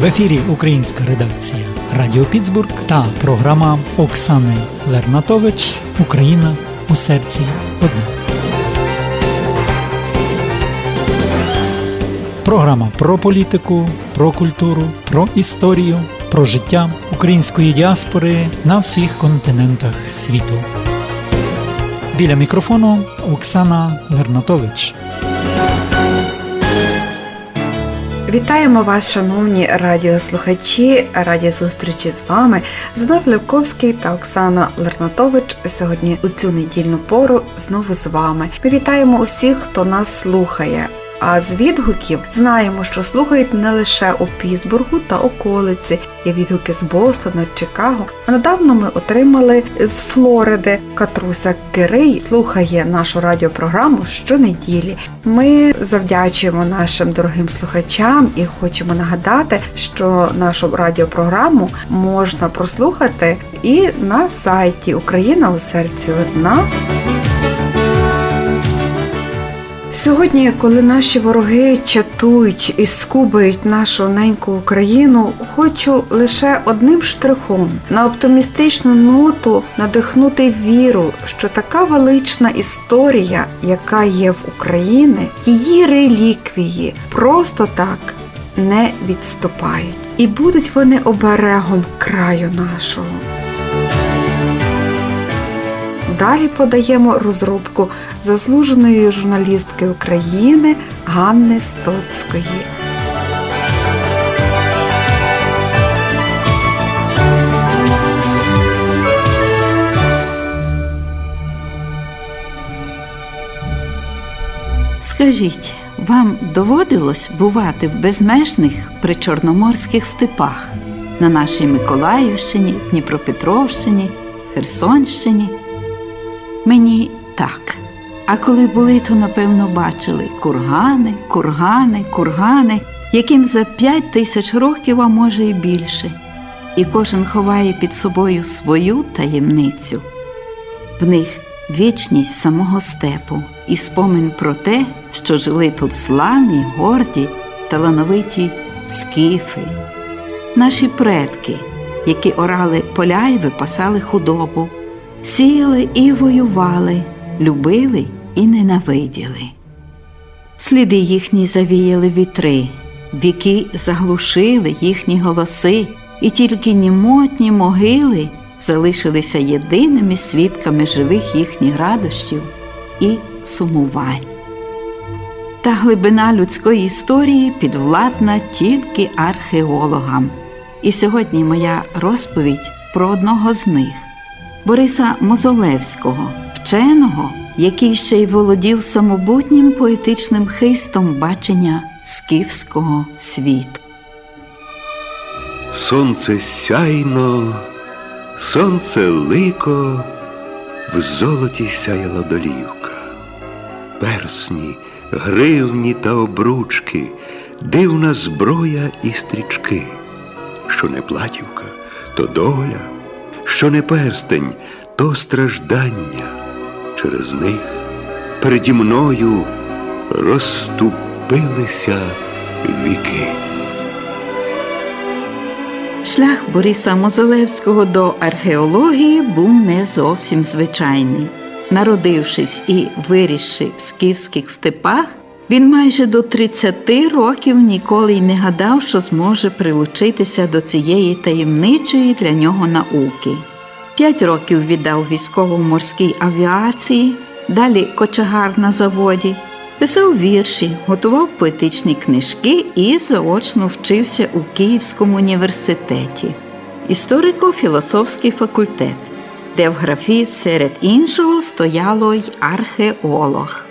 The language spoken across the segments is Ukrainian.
В ефірі українська редакція Радіо Піцбург та програма Оксани Лернатович Україна у серці одна. Програма про політику, про культуру, про історію, про життя української діаспори на всіх континентах світу. Біля мікрофону Оксана Лернатович. Вітаємо вас, шановні радіослухачі, раді зустрічі з вами. Знов Левковський та Оксана Лернатович сьогодні у цю недільну пору знову з вами. Ми вітаємо усіх, хто нас слухає. А з відгуків знаємо, що слухають не лише у Пітсбургу та околиці, є відгуки з Бостона, Чикаго. А недавно ми отримали з Флориди Катруся Кирий слухає нашу радіопрограму щонеділі. Ми завдячуємо нашим дорогим слухачам і хочемо нагадати, що нашу радіопрограму можна прослухати і на сайті Україна у серці одна. Сьогодні, коли наші вороги чатують і скубають нашу неньку Україну, хочу лише одним штрихом на оптимістичну ноту надихнути віру, що така велична історія, яка є в Україні, її реліквії просто так не відступають, і будуть вони оберегом краю нашого. Далі подаємо розробку заслуженої журналістки України Ганни Стоцької. Скажіть, вам доводилось бувати в безмежних причорноморських степах на нашій Миколаївщині, Дніпропетровщині, Херсонщині? Мені так. А коли були, то напевно бачили кургани, кургани, кургани, яким за п'ять тисяч років, а може і більше. І кожен ховає під собою свою таємницю. В них вічність самого степу і спомин про те, що жили тут славні, горді, талановиті скіфи, наші предки, які орали поля й випасали худобу, сіяли і воювали, любили і ненавиділи. Сліди їхні завіяли вітри, віки заглушили їхні голоси, і тільки німотні могили залишилися єдиними свідками живих їхніх радощів і сумувань. Та глибина людської історії підвладна тільки археологам. І сьогодні моя розповідь про одного з них Бориса Мозолевського, вченого, який ще й володів самобутнім поетичним хистом бачення скіфського світу. Сонце сяйно, сонце лико, в золоті сяяла долівка, персні, гривні та обручки, дивна зброя і стрічки, що не платівка, то доля, що не перстень, то страждання. Через них переді мною розступилися віки. Шлях Бориса Мозолевського до археології був не зовсім звичайний. Народившись і вирісши в скіфських степах, він майже до 30 років ніколи й не гадав, що зможе прилучитися до цієї таємничої для нього науки. П'ять років віддав військово-морській авіації, далі кочегар на заводі, писав вірші, готував поетичні книжки і заочно вчився у Київському університеті, історико-філософський факультет, де в графі серед іншого стояло й археолог.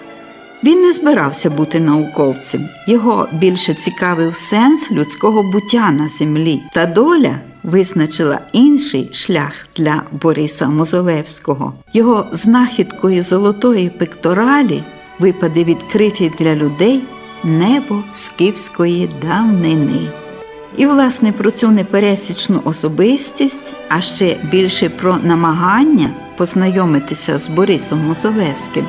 Він не збирався бути науковцем, його більше цікавив сенс людського буття на землі, та доля визначила інший шлях для Бориса Мозолевського. Його знахідкою золотої пекторалі випаде відкриті для людей небо скіфської давнини. І, власне, про цю непересічну особистість, а ще більше про намагання познайомитися з Борисом Мозолевським,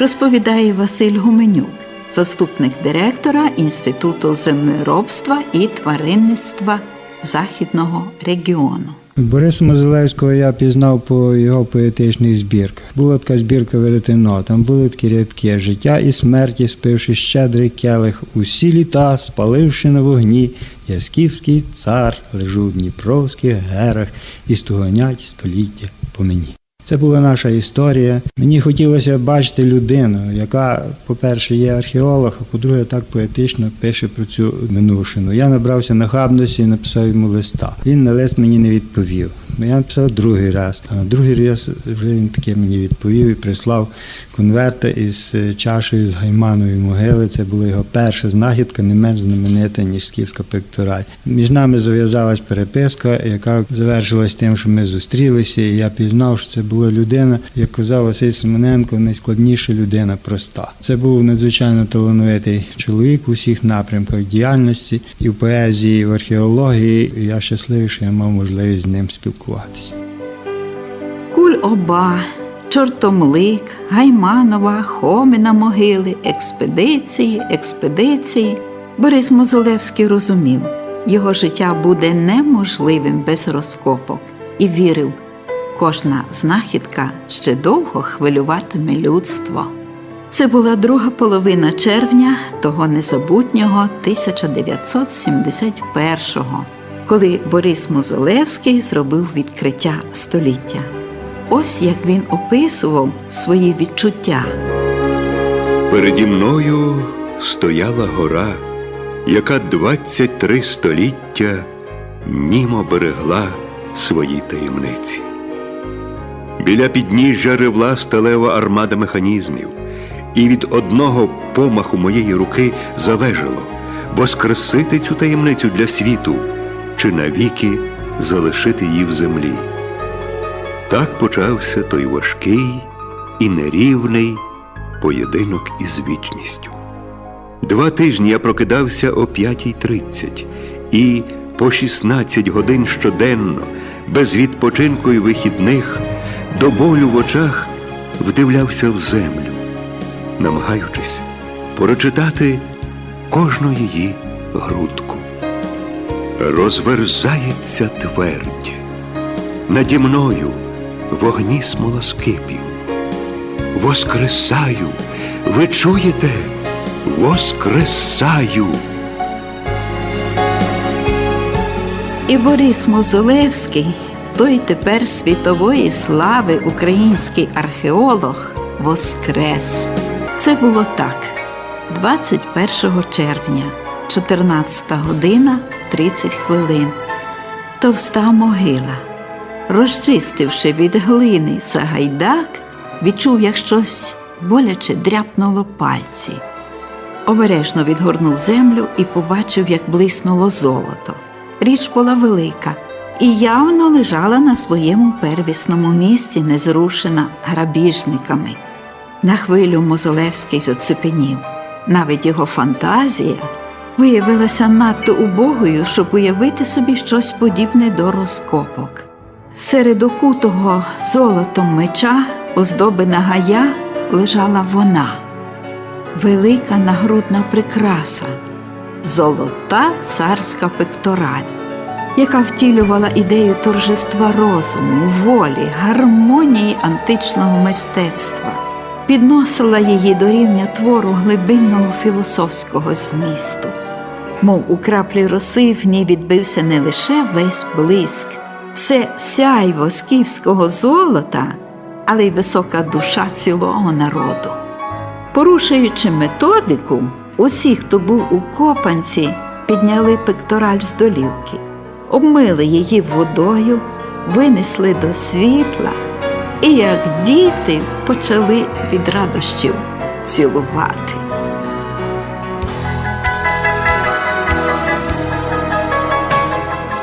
розповідає Василь Гуменюк, заступник директора Інституту землеробства і тваринництва Західного регіону. Бориса Мозилевського я пізнав по його поетичних збірках. Була така збірка веретено, там були такі рядки життя і смерті, спивши щедрий келих, усі літа, спаливши на вогні, я скіфський цар, лежу в Дніпровських герах і стуганять століття по мені. Це була наша історія. Мені хотілося бачити людину, яка, по-перше, є археолог, а по-друге, так поетично пише про цю минувшину. Я набрався нахабності і написав йому листа. Він на лист мені не відповів. Ну, Я написав другий раз. А другий раз він таки мені відповів і прислав конверта із е, чашею з гайманової могили. Це була його перша знахідка, не менш знаменита, ніж скіфська пектораль. Між нами зав'язалась переписка, яка завершилась тим, що ми зустрілися, і я пізнав, що це була людина, як казав Василь Семененко, найскладніша людина проста. Це був надзвичайно талановитий чоловік у всіх напрямках діяльності і в поезії, і в археології. І я щасливий, що я мав можливість з ним спілкуватися. Куль-Оба, Чортомлик, Гайманова, Хомина могили, експедиції, експедиції. Борис Мозолевський розумів, його життя буде неможливим без розкопок і вірив, кожна знахідка ще довго хвилюватиме людство. Це була друга половина червня того незабутнього 1971-го, коли Борис Мозолевський зробив відкриття століття. Ось як він описував свої відчуття. Переді мною стояла гора, яка 23 століття німо берегла свої таємниці. Біля підніжжя ревла сталева армада механізмів, і від одного помаху моєї руки залежало воскресити цю таємницю для світу чи навіки залишити її в землі. Так почався той важкий і нерівний поєдинок із вічністю. Два тижні я прокидався о 5.30 і по 16 годин щоденно, без відпочинку і вихідних, до болю в очах вдивлявся в землю, намагаючись прочитати кожну її грудку. Розверзається твердь. Наді мною вогні смолоскипів. Воскресаю, ви чуєте? Воскресаю. І Борис Мозолевський, той тепер світової слави український археолог, воскрес. Це було так: 21 червня, 14 година 30 хвилин. Товста могила. Розчистивши від глини Сагайдак, відчув, як щось боляче дряпнуло пальці. Обережно відгорнув землю і побачив, як блиснуло золото. Річ була велика і явно лежала на своєму первісному місці, незрушена грабіжниками. На хвилю Мозолевський зацепенів. Навіть його фантазія виявилася надто убогою, щоб уявити собі щось подібне до розкопок. Серед окутого золотом меча, оздоблена гая, лежала вона, велика нагрудна прикраса, золота царська пектораль, яка втілювала ідею торжества розуму, волі, гармонії античного мистецтва, підносила її до рівня твору глибинного філософського змісту. Мов у краплі роси в ній відбився не лише весь блиск, все сяйво скіфського золота, але й висока душа цілого народу. Порушуючи методику, усі, хто був у копанці, підняли пектораль з долівки, обмили її водою, винесли до світла і, як діти, почали від радощів цілувати.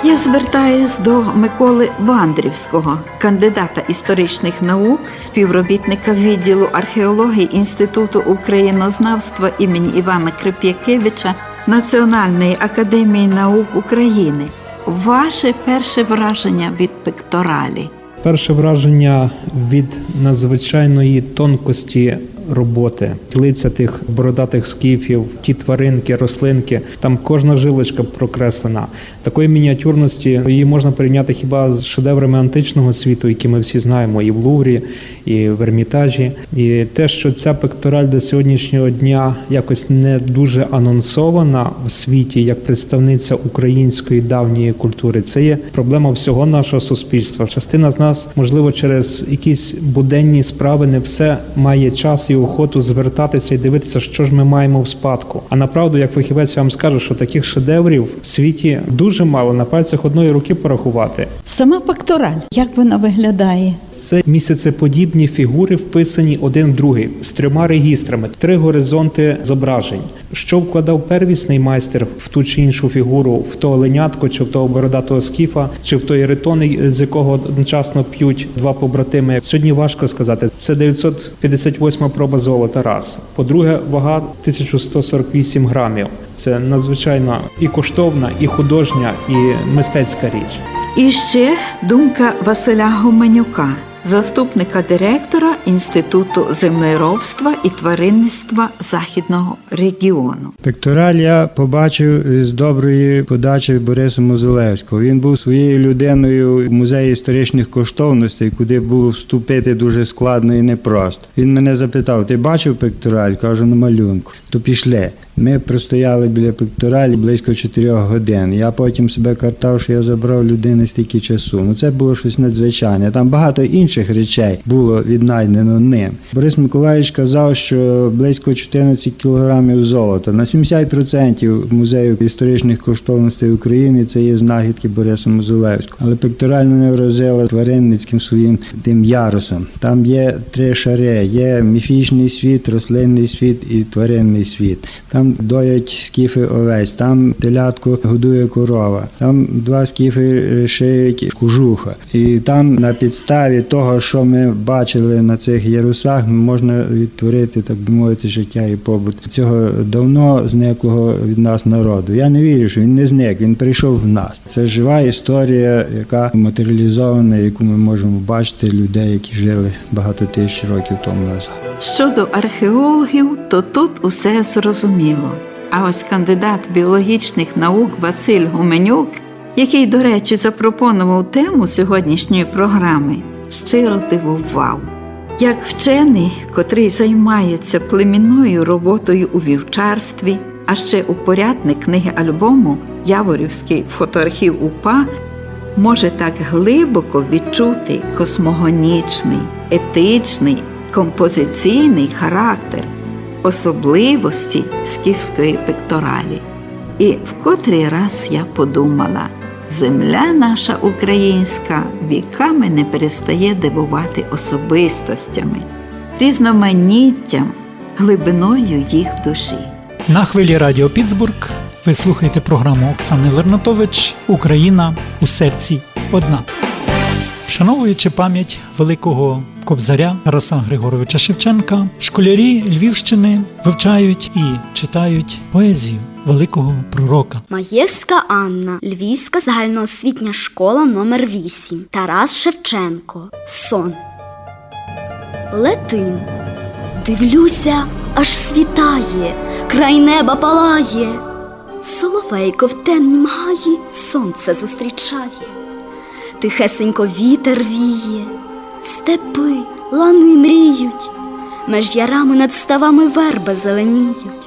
Я звертаюсь до Миколи Бандрівського, кандидата історичних наук, співробітника відділу археології Інституту українознавства імені Івана Крип'якевича Національної академії наук України. Ваше перше враження від пекторалі. Перше враження від надзвичайної тонкості роботи, лиця тих бородатих скіфів, ті тваринки, рослинки. Там кожна жилочка прокреслена. Такої мініатюрності її можна порівняти хіба з шедеврами античного світу, які ми всі знаємо, і в Луврі, і в Ермітажі. І те, що ця пектораль до сьогоднішнього дня якось не дуже анонсована в світі як представниця української давньої культури, це є проблема всього нашого суспільства. Частина з нас, можливо, через якісь буденні справи не все має час і охоту звертатися і дивитися, що ж ми маємо в спадку. А направду, як фахівець, я вам скажу, що таких шедеврів в світі дуже мало на пальцях одної руки порахувати. Сама пектораль, як вона виглядає? Це місяцеподібні фігури, вписані один в другий з трьома регістрами, три горизонти зображень. Що вкладав первісний майстер в ту чи іншу фігуру, в того оленятко, чи в того бородатого скіфа, чи в той ритон, з якого одночасно п'ють два побратими. Сьогодні важко сказати. Це 958 проба золота. Раз. По-друге, вага 1148 грамів. Це надзвичайно і коштовна, і художня, і мистецька річ. І ще думка Василя Гуменюка, заступника директора Інституту землеробства і тваринництва Західного регіону. Пектораль я побачив з доброї подачі Бориса Мозолевського. Він був своєю людиною в музеї історичних коштовностей, куди було вступити дуже складно і непросто. Він мене запитав: ти бачив пектораль? Кажу, на малюнку. То пішли. Ми простояли біля пекторалі близько 4 годин. Я потім себе картав, що я забрав людини стільки часу. Ну це було щось надзвичайне. Там багато інших речей було віднайдено ним. Борис Миколаївич казав, що близько 14 кілограмів золота. На 70% музею історичних коштовностей України це є знахідки Бориса Мозолевського. Але пекторально не вразила тваринницьким своїм тим ярусом. Там є три шари: є міфічний світ, рослинний світ і тваринний світ. Там доять скіфи овець, там телятку годує корова, там два скіфи е, шиють кужуха. І там на підставі того, що ми бачили на цих ярусах, можна відтворити, так би мовити, життя і побут цього давно зниклого від нас народу. Я не вірю, що він не зник, він прийшов в нас. Це жива історія, яка матеріалізована, яку ми можемо бачити людей, які жили багато тисяч років тому назад. Щодо археологів, то тут усе зрозуміло. А ось кандидат біологічних наук Василь Гуменюк, який, до речі, запропонував тему сьогоднішньої програми, щиро дивував. Як вчений, котрий займається племінною роботою у вівчарстві, а ще упорядник книги альбому Яворівський фотоархів УПА, може так глибоко відчути космогонічний, етичний, композиційний характер, особливості скіфської пекторалі. І в котрий раз я подумала, земля наша українська віками не перестає дивувати особистостями, різноманіттям, глибиною їх душі. На хвилі Радіо Піцбург ви слухаєте програму Оксани Лернатович Україна у серці одна. Вшановуючи пам'ять великого кобзаря Тараса Григоровича Шевченка, школярі Львівщини вивчають і читають поезію великого пророка. Маєвська Анна, Львівська загальноосвітня школа номер 8 Тарас Шевченко. Сон. Летин. Дивлюся, аж світає, край неба палає. Соловейко в темнім гаї сонце зустрічає. Тихесенько вітер віє, степи, лани мріють, меж ярами над ставами верби зеленіють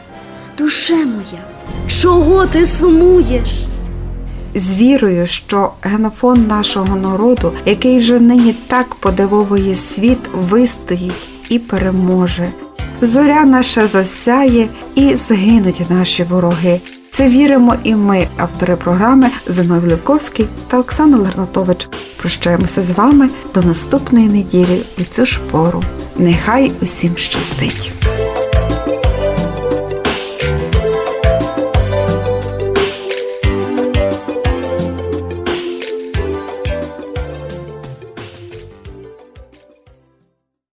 Душе моя, чого ти сумуєш? з вірою, що генофонд нашого народу, який вже нині так подивовує світ, вистоїть і переможе. Зоря наша засяє і згинуть наші вороги. Це віримо і ми, автори програми Зиновій Левковський та Оксана Лернатович. Прощаємося з вами до наступної неділі у цю ж пору. Нехай усім щастить!